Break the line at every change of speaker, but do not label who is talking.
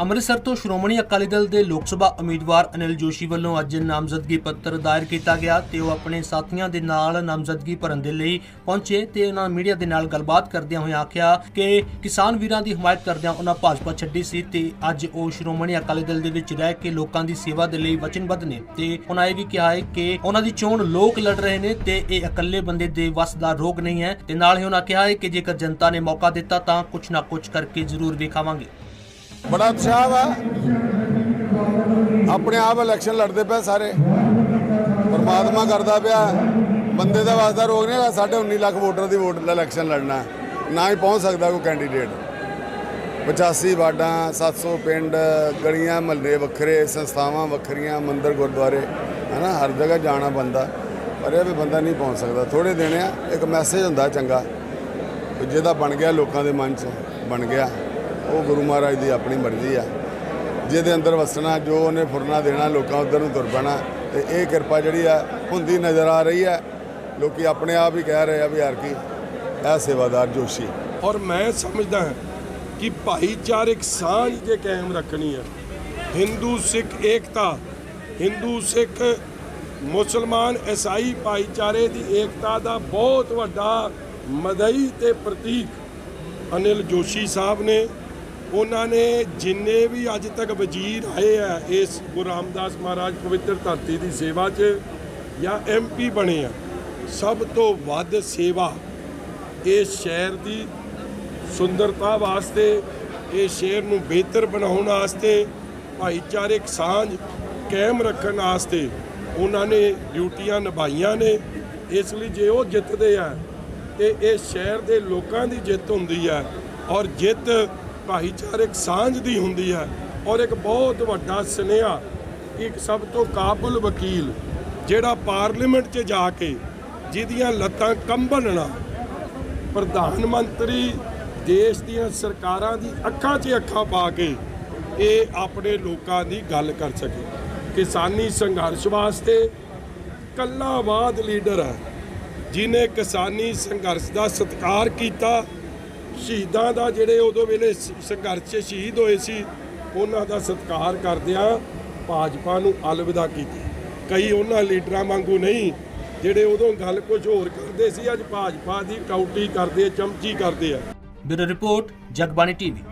ਅੰਮ੍ਰਿਤਸਰ ਤੋਂ ਸ਼੍ਰੋਮਣੀ ਅਕਾਲੀ ਦਲ ਦੇ ਲੋਕ ਸਭਾ ਉਮੀਦਵਾਰ ਅਨਿਲ ਜੋਸ਼ੀ ਵੱਲੋਂ ਅੱਜ ਨਾਮਜ਼ਦਗੀ ਪੱਤਰ ਦਾਇਰ ਕੀਤਾ ਗਿਆ ਤੇ ਉਹ ਆਪਣੇ ਸਾਥੀਆਂ ਦੇ ਨਾਲ ਨਾਮਜ਼ਦਗੀ ਭਰਨ ਦੇ ਲਈ ਪਹੁੰਚੇ ਤੇ ਉਹਨਾਂ ਮੀਡੀਆ ਦੇ ਨਾਲ ਗੱਲਬਾਤ ਕਰਦਿਆਂ ਹੋਇਆਂ ਆਖਿਆ ਕਿ ਕਿਸਾਨ ਵੀਰਾਂ ਦੀ ਹਮਾਇਤ ਕਰਦਿਆਂ ਉਹਨਾਂ ਭਾਜਪਾ ਛੱਡੀ ਸੀ ਤੇ ਅੱਜ ਉਹ ਸ਼੍ਰੋਮਣੀ ਅਕਾਲੀ ਦਲ ਦੇ ਵਿੱਚ ਰਹਿ ਕੇ ਲੋਕਾਂ ਦੀ ਸੇਵਾ ਦੇ ਲਈ ਵਚਨਬੱਧ ਨੇ ਤੇ ਉਹਨਾਂ ਇਹ ਵੀ ਕਿਹਾ ਹੈ ਕਿ ਉਹਨਾਂ ਦੀ ਚੋਣ ਲੋਕ ਲੜ ਰਹੇ ਨੇ ਤੇ ਇਹ ਇਕੱਲੇ ਬੰਦੇ ਦੇ ਵੱਸ ਦਾ ਰੋਗ ਨਹੀਂ ਹੈ ਤੇ ਨਾਲ ਹੀ ਉਹਨਾਂ ਕਿਹਾ ਹੈ ਕਿ ਜੇਕਰ ਜਨਤਾ ਨੇ ਮੌਕਾ ਦਿੱਤਾ ਤਾਂ ਕੁਝ ਨਾ ਕੁਝ ਕਰਕੇ ਜ਼ਰੂਰ ਵਿਖਾਵਾਂਗੇ।
ਬੜਾ ਉਤਸ਼ਾਹ ਵਾ। ਆਪਣੇ ਆਪ ਇਲੈਕਸ਼ਨ ਲੜਦੇ ਪਏ ਸਾਰੇ। ਪਰਮਾਤਮਾ ਕਰਦਾ ਪਿਆ। ਬੰਦੇ ਦਾ ਵਾਸਤਾ ਰੋਗ ਨਹੀਂ ਹੈਗਾ ਸਾਡੇ 19 ਲੱਖ ਵੋਟਰ ਦੀ ਵੋਟ ਇਲੈਕਸ਼ਨ ਲੜਨਾ ਨਾ ਹੀ ਪਹੁੰਚ ਸਕਦਾ ਕੋਈ ਕੈਂਡੀਡੇਟ 85 ਵਾਰਡਾਂ 700 ਪਿੰਡ, ਗਲੀਆਂ, ਮਹੱਲੇ ਵੱਖਰੇ, ਸੰਸਥਾਵਾਂ ਵੱਖਰੀਆਂ, ਮੰਦਰ, ਗੁਰਦੁਆਰੇ, ਹਨਾ? ਹਰ ਜਗ੍ਹਾ ਜਾਣਾ ਬੰਦਾ। ਪਰ ਇਹ ਵੀ ਬੰਦਾ ਨਹੀਂ ਪਹੁੰਚ ਸਕਦਾ। ਥੋੜੇ ਦਿਨ ਆ, ਇੱਕ ਮੈਸੇਜ ਹੁੰਦਾ ਚੰਗਾ। ਜਿਹਦਾ ਬਣ ਗਿਆ ਲੋਕਾਂ ਦੇ ਮਨ 'ਚ, ਬਣ ਗਿਆ। ਉਹ ਗੁਰੂ ਮਹਾਰਾਜ ਦੀ ਆਪਣੀ ਮਰਜ਼ੀ ਆ। ਜਿਹਦੇ ਅੰਦਰ ਵਸਣਾ, ਜੋ ਉਹਨੇ ਫੁਰਨਾ ਦੇਣਾ, ਲੋਕਾਂ ਉਧਰ ਨੂੰ ਤੁਰ ਪੈਣਾ, ਤੇ ਇਹ ਕਿਰਪਾ ਜਿਹੜੀ ਆ, ਹੁੰਦੀ ਨਜ਼ਰ ਆ ਰਹੀ ਹੈ ਲੋਕੀ ਆਪਣੇ ਆਪ ਹੀ ਕਹਿ ਰਹੇ ਆ ਵੀ ਯਾਰ ਕੀ, ਇਹ ਸੇਵਾਦਾਰ ਜੋਸ਼ੀ।
ਔਰ ਮੈਂ ਸਮਝਦਾ ਹਾਂ ਕਿ ਭਾਈਚਾਰਕ ਸਾਂਝ ਜੇ ਕਾਇਮ ਰੱਖਣੀ ਹੈ ਹਿੰਦੂ ਸਿੱਖ ਏਕਤਾ, ਹਿੰਦੂ ਸਿੱਖ ਮੁਸਲਮਾਨ ਈਸਾਈ ਭਾਈਚਾਰੇ ਦੀ ਏਕਤਾ ਦਾ ਬਹੁਤ ਵੱਡਾ ਮਦਈ ਤੇ ਪ੍ਰਤੀਕ ਅਨਿਲ ਜੋਸ਼ੀ ਸਾਹਿਬ ਨੇ ਉਹਨਾਂ ਨੇ ਜਿੰਨੇ ਵੀ ਅੱਜ ਤੱਕ ਵਜ਼ੀਰ ਆਏ ਆ, ਇਸ ਗੁਰੂ ਰਾਮਦਾਸ ਮਹਾਰਾਜ ਪਵਿੱਤਰ ਧਰਤੀ ਦੀ ਸੇਵਾ 'ਚ ਜਾਂ ਐਮਪੀ ਬਣੇ ਆ, ਸਭ ਤੋਂ ਵੱਧ ਸੇਵਾ ਇਸ ਸ਼ਹਿਰ ਦੀ ਸੁੰਦਰਤਾ ਵਾਸਤੇ, ਇਹ ਸ਼ਹਿਰ ਨੂੰ ਬਿਹਤਰ ਬਣਾਉਣ ਵਾਸਤੇ ਭਾਈਚਾਰਕ ਸਾਂਝ ਕਾਇਮ ਰੱਖਣ ਵਾਸਤੇ ਉਹਨਾਂ ਨੇ ਡਿਊਟੀਆਂ ਨਿਭਾਈਆਂ ਨੇ। ਇਸ ਲਈ ਜੇ ਉਹ ਜਿੱਤਦੇ ਆ, ਤੇ ਇਹ ਸ਼ਹਿਰ ਦੇ ਲੋਕਾਂ ਦੀ ਜਿੱਤ ਹੁੰਦੀ ਹੈ ਔਰ ਜਿੱਤ ਭਾਈਚਾਰਕ ਸਾਂਝ ਦੀ ਹੁੰਦੀ ਹੈ ਔਰ ਇੱਕ ਬਹੁਤ ਵੱਡਾ ਸੁਨੇਹਾ, ਇੱਕ ਸਭ ਤੋਂ ਕਾਬਲ ਵਕੀਲ ਜਿਹੜਾ ਪਾਰਲੀਮੈਂਟ 'ਚ ਜਾ ਕੇ ਜਿਹਦੀਆਂ ਲੱਤਾਂ ਕੰਬਣ ਨਾ ਪ੍ਰਧਾਨ ਮੰਤਰੀ ਦੇਸ਼ ਦੀਆਂ ਸਰਕਾਰਾਂ ਦੀ ਅੱਖਾਂ 'ਚ ਅੱਖਾਂ ਪਾ ਕੇ ਇਹ ਆਪਣੇ ਲੋਕਾਂ ਦੀ ਗੱਲ ਕਰ ਸਕੇ। ਕਿਸਾਨੀ ਸੰਘਰਸ਼ ਵਾਸਤੇ ਕੱਲਾਵਾਦ ਲੀਡਰ ਹੈ ਜਿਨੇ ਕਿਸਾਨੀ ਸੰਘਰਸ਼ ਦਾ ਸਤਿਕਾਰ ਕੀਤਾ ਸ਼ਹੀਦਾਂ ਦਾ ਜਿਹੜੇ ਉਦੋਂ ਵੇਲੇ ਸੰਘਰਸ਼ 'ਚ ਸ਼ਹੀਦ ਹੋਏ ਸੀ, ਉਹਨਾਂ ਦਾ ਸਤਿਕਾਰ ਕਰਦਿਆਂ ਭਾਜਪਾ ਨੂੰ ਅਲਵਿਦਾ ਕੀਤੀ। ਕਈ ਉਹਨਾਂ ਲੀਡਰਾਂ ਵਾਂਗੂ ਨਹੀਂ, ਜਿਹੜੇ ਉਦੋਂ ਗੱਲ ਕੁਝ ਹੋਰ ਕਰਦੇ ਸੀ, ਅੱਜ ਭਾਜਪਾ ਦੀ ਟਾਊਟੀ ਕਰਦੇ ਚਮਚੀ ਕਰਦੇ ਆ।
Bureau report, Jagbani TV.